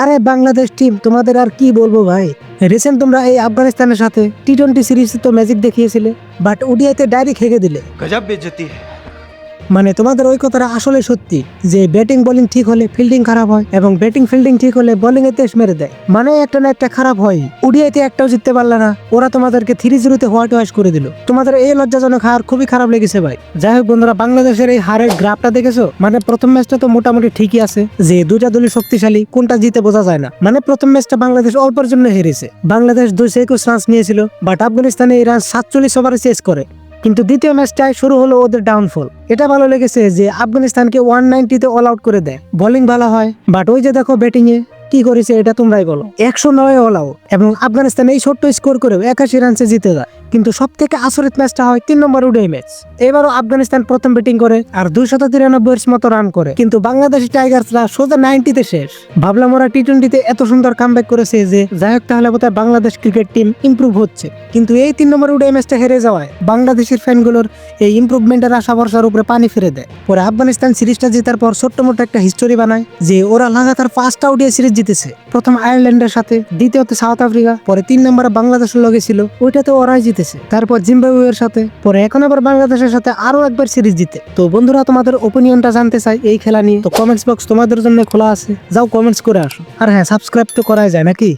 আরে বাংলাদেশ টিম তোমাদের আর কি বলব ভাই? রিসেন্ট তোমরা এই আফগানিস্তানের সাথে টি টোয়েন্টি সিরিজ তো ম্যাজিক দেখিয়েছিলে বাট ওডিআইতে ডাইরেক্ট হেগে দিলে। গজব বেজতি। মানে তোমাদের ওই কথাটা আসলে সত্যি, যে ব্যাটিং বোলিং ঠিক হলে ফিল্ডিং খারাপ হয় এবং ব্যাটিং ফিল্ডিং ঠিক হলে বোলিং এ তেজ মেরে দেয়। মানে একটা না একটা খারাপ হয়। ওডিআইতে একটাও জিততে পারলে না। ওরা তোমাদেরকে থ্রি জিরোতে হোয়াইট ওয়াশ করে দিল। তোমাদের এই লজ্জাজনক হার খুবই খারাপ লেগেছে ভাই। যাই হোক বন্ধুরা, বাংলাদেশের এই হারের গ্রাফটা দেখেছ? মানে প্রথম ম্যাচটা তো মোটামুটি ঠিকই আছে, যে দুইটা দলই শক্তিশালী, কোনটা জিতে বোঝা যায় না। মানে প্রথম ম্যাচটা বাংলাদেশ অল্পের জন্য হেরেছে। বাংলাদেশ দুইশো একুশ রান নিয়েছিল বাট আফগানিস্তানে এই রান সাতচল্লিশ ওভারে চেস করে। কিন্তু দ্বিতীয় ম্যাচটায় শুরু হলো ওদের ডাউনফল এটা ভালো লেগেছে যে আফগানিস্তানকে ওয়ান নাইনটিতে অল আউট করে দেয়। বোলিং ভালো হয় বাট ওই যে দেখো ব্যাটিংয়ে কি করেছে এটা তোমরাই বলো। একশো নয় অল আউট এবং আফগানিস্তান এই ছোট্ট স্কোর করেও একাশি রানসে জিতে যায়। কিন্তু সব থেকে আসরিত ম্যাচটা হয় তিন নম্বর উডে ম্যাচ। এবারও আফগানিস্তান প্রথম ব্যাটিং করে আর দুইশত তিরানব্বই মতো রান করে। কিন্তু বাংলাদেশি টাইগার্সরা সোজা নাইনটিতে শেষ। ভাবলাম ওরা টি টোয়েন্টিতে এত সুন্দর কামব্যাক করেছে যে যাই হোক তাহলে বোধহয় বাংলাদেশ ক্রিকেট টিম ইমপ্রুভ হচ্ছে। কিন্তু এই তিন নম্বর উডে ম্যাচটা হেরে যাওয়ায় বাংলাদেশের ফ্যানগুলোর এই ইমপ্রুভমেন্টের আশা ভরসার উপরে পানি ফিরে দেয়। পরে আফগানিস্তান সিরিজটা জেতার পর ছোট্ট মোটো একটা হিস্টোরি বানায় যে ওরা লাগাতার পাঁচটা ওডিআই সিরিজ জিতেছে। প্রথম আয়ারল্যান্ডের সাথে, দ্বিতীয়তে সাউথ আফ্রিকা, পরে তিন নম্বরে বাংলাদেশের লগে ছিল, ওইটাতে ওরাই জিতেছে। তারপর জিম্বাবুয়ের সাথে, পরে এখন আবার বাংলাদেশের সাথে আরও একবার সিরিজ জিতে। তো বন্ধুরা, তোমাদের ওপিনিয়নটা জানতে চাই এই খেলা নিয়ে। তো কমেন্টস বক্স তোমাদের জন্য খোলা আছে। যাও কমেন্টস করে আসো। আর হ্যাঁ সাবস্ক্রাইব তো করাই যায় নাকি?